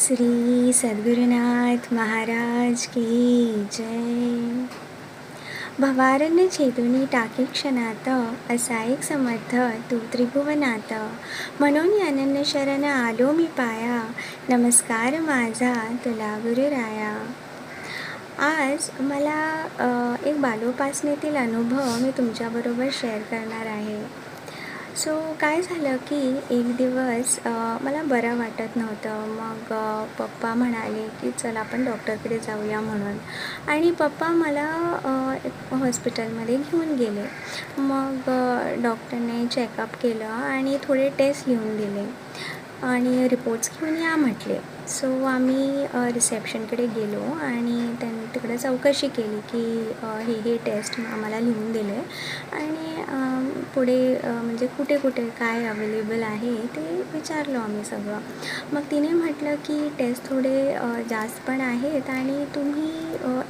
श्री सद्गुरुनाथ महाराज की जय. भवारण्य छेदुनी टाकी क्षणात असा एक समर्थ तू त्रिभुवनात. म्हणून अनन्य शरण आलो मी पाया नमस्कार माझा तुला गुरुराया. आज मला एक बालोपासनेतील अनुभव मी तुमच्याबरोबर शेअर करणार आहे. सो काय झालं की एक दिवस मला बरं वाटत नव्हतं. मग पप्पा म्हणाले की चल आपण डॉक्टरकडे जाऊया म्हणून. आणि पप्पा मला हॉस्पिटलमध्ये घेऊन गेले. मग डॉक्टरने चेकअप केलं आणि थोडे टेस्ट लिहून दिले. आणि रिपोर्ट्स घेऊन या म्हटले. सो आम्ही रिसेप्शनकडे गेलो आणि त्यांनी तिकडे चौकशी केली की हे हे टेस्ट आम्हाला लिहून दिले आणि पुढे म्हणजे कुठे कुठे काय अवेलेबल आहे ते विचारलो आम्ही सगळं. मग तिने म्हटलं की टेस्ट थोडे जास्त पण आहेत आणि तुम्ही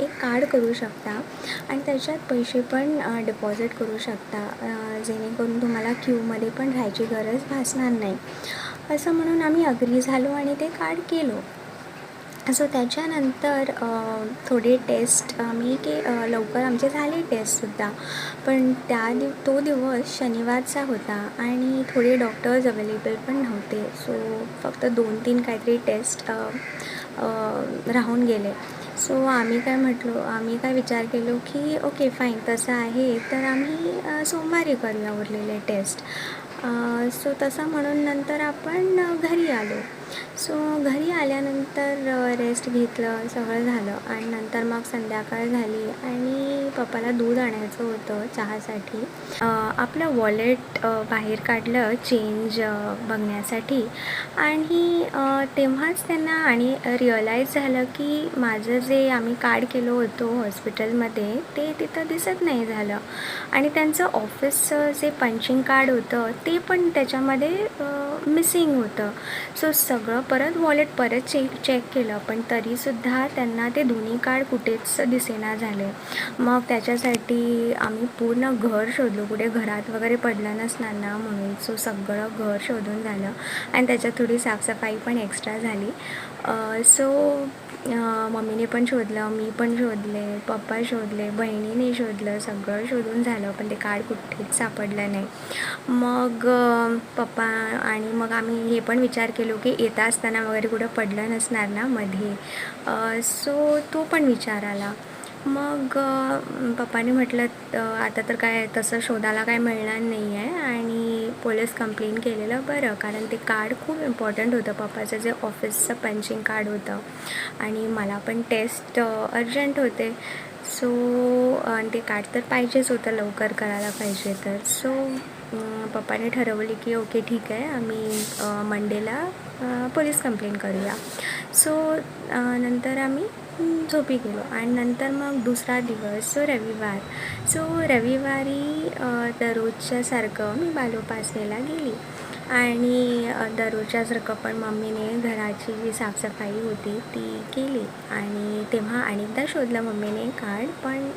एक कार्ड करू शकता आणि त्याच्यात पैसे पण डिपॉझिट करू शकता जेणेकरून तुम्हाला क्यूमध्ये पण राहायची गरज भासणार नाही. असं म्हणून आम्ही अग्री झालो आणि ते कार्ड केलं. सो त्याच्यानंतर थोडी टेस्ट आम्ही की लवकर आमचे झाले टेस्टसुद्धा पण त्या दिव तो दिवस शनिवारचा होता आणि थोडे डॉक्टर्स अवेलेबल पण नव्हते. सो फक्त दोन तीन काहीतरी टेस्ट राहून गेले. सो आम्ही काय म्हटलो आम्ही काय विचार केलो की ओके फाईन तसं आहे तर आम्ही सोमवारी करूया उरलेले टेस्ट सो तसं म्हणून नंतर आपण घरी आलो. सो घरी आल्यानंतर रेस्ट घेतलं सगळं झालं. आणि नंतर मग संध्याकाळ झाली आणि पप्पाला दूध आणायचं होतं चहासाठी. आपलं वॉलेट बाहेर काढलं चेंज बघण्यासाठी. आणि तेव्हाच त्यांना आणि रिअलाईज झालं की माझं जे आम्ही कार्ड केलं होतो हॉस्पिटलमध्ये ते तिथं दिसत नाही झालं. आणि त्यांचं ऑफिसचं जे पंचिंग कार्ड होतं ते पण त्याच्यामध्ये मिसिंग होतं. सो सगळं परत वॉलेट परत चेक चेक केलं पण तरीसुद्धा त्यांना ते दोन्ही कार्ड कुठेच दिसेना झाले. मग त्याच्यासाठी आम्ही पूर्ण घर शोधलो. कुठे घरात वगैरे पडलं नसणार ना म्हणून. सो सगळं घर शोधून झालं. आणि त्याच्यात थोडी साफसफाई पण एक्स्ट्रा झाली. सो मम्मीने पण शोधलं मी पण शोधले पप्पा शोधले बहिणीने शोधलं सगळं शोधून झालं पण ते कार्ड कुठेच सापडलं नाही. मग पप्पा आणि मग आम्ही हे पण विचार केलो की येता असताना वगैरे कुठं पडलं नसणार ना मध्ये. सो तो पण विचार आला. मग पप्पाने म्हटलं आता तर काय तसं शोधायला काय मिळणार नाही आहे आणि पोलीस कंप्लेंट केलेलं बरं कारण ते कार्ड खूप इम्पॉर्टंट होतं पप्पाचं जे ऑफिसचं पंचिंग कार्ड होतं. आणि मला पण टेस्ट अर्जंट होते. सो आणि ते कार्ड तर पाहिजेच होतं लवकर करायला पाहिजे तर. सो पप्पाने ठरवले की ओके ठीक आहे आम्ही मंडेला पोलीस कंप्लेंट करूया. सो नंतर आम्ही झोपी गेलो. आणि नंतर मग दुसरा दिवस सो रविवार. सो रविवारी दररोजच्यासारखं मी बालोपासनेला गेली. आणि दररोजच्यासारखं पण मम्मीने घराची जी साफसफाई होती ती केली. आणि तेव्हा अनेकदा शोधलं मम्मीने कार्ड पण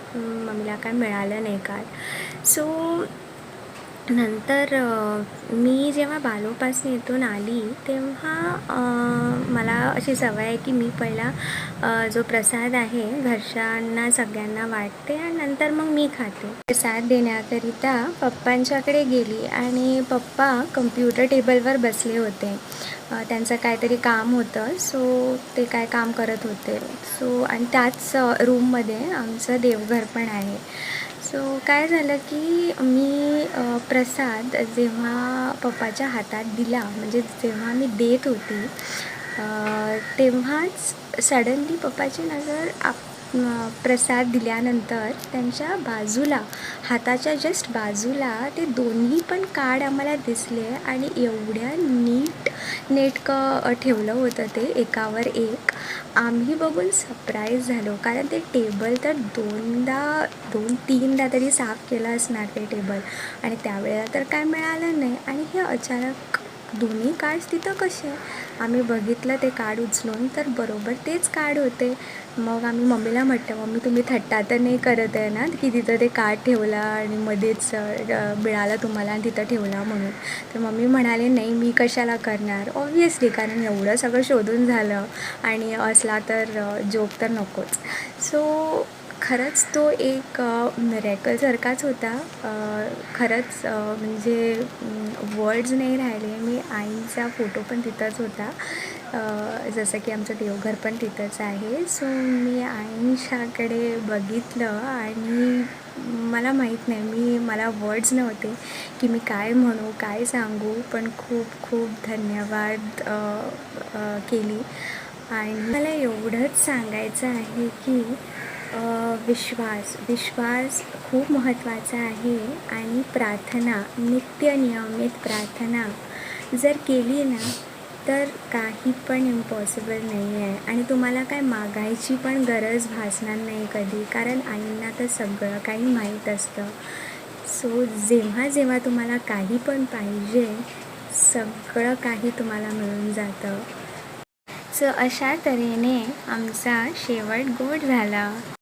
मम्मीला काय मिळालं नाही कार्ड सो नंतर मी जेव्हा बालोपासनेतून आली तेव्हा मला अशी सवय आहे की मी पहिला जो प्रसाद आहे घरच्यांना सगळ्यांना वाटते आणि नंतर मग मी खाते. प्रसाद देण्याकरिता पप्पांच्याकडे गेली आणि पप्पा कम्प्युटर टेबलवर बसले होते. त्यांचं काहीतरी काम होतं सो ते काय काम करत होते. सो आणि त्याच रूममध्ये आमचं देवघर पण आहे. सो काय झालं की मी प्रसाद जेव्हा पप्पाच्या हातात दिला म्हणजे जेव्हा मी देत होती तेव्हाच सडनली पप्पाची नजर आप प्रसाद दिल्यानंतर त्यांच्या बाजूला हाताच्या जस्ट बाजूला ते दोन्ही पण कार्ड आम्हाला दिसले आणि एवढ्या नीट नेटकं ठेवलं होतं ते एकावर एक. आम्ही बघून सरप्राईज झालो. कारण ते टेबल तर दोनदा दोन तीनदा तरी साफ केलं असणार ते टेबल आणि त्यावेळेला तर काय मिळालं नाही. आणि हे अचानक दोन्ही कार्ड्स तिथं कसे? आम्ही बघितलं ते कार्ड उचलून तर बरोबर तेच कार्ड होते. मग आम्ही मम्मीला म्हटलं मम्मी तुम्ही थट्टा तर नाही करत आहे ना की तिथं ते कार्ड ठेवला आणि मध्येच मिळालं तुम्हाला आणि तिथं ठेवला म्हणून? तर मम्मी म्हणाले नाही मी कशाला करणार? ऑब्वियसली कारण एवढं सगळं शोधून झालं आणि असला तर जोक तर नकोच. सो खरंच तो एक मिरॅकलसारखाच होता. खरंच म्हणजे वर्ड्स नाही राहिले. मी आईचा फोटो पण तिथंच होता. जसं की आमचं देवघर पण तिथंच आहे. सो मी आईंच्याकडे बघितलं आणि मला माहीत नाही मी मला वर्ड्स नव्हते की मी काय म्हणू काय सांगू पण खूप खूप धन्यवाद केली. आणि मला एवढंच सांगायचं आहे की विश्वास विश्वास खूप महत्त्वाचा आहे आणि प्रार्थना नित्य नियमित प्रार्थना जर केली ना तर काही पण इम्पॉसिबल नाही आहे. आणि तुम्हाला काय मागायची पण गरज भासणार नाही कधी कारण आईंना तर सगळं काही माहीत असतं. सो जेव्हा जेव्हा तुम्हाला काही पण पाहिजे सगळं काही तुम्हाला मिळून जातं. सो अशा तऱ्हेने आमचा शेवट गोड झाला.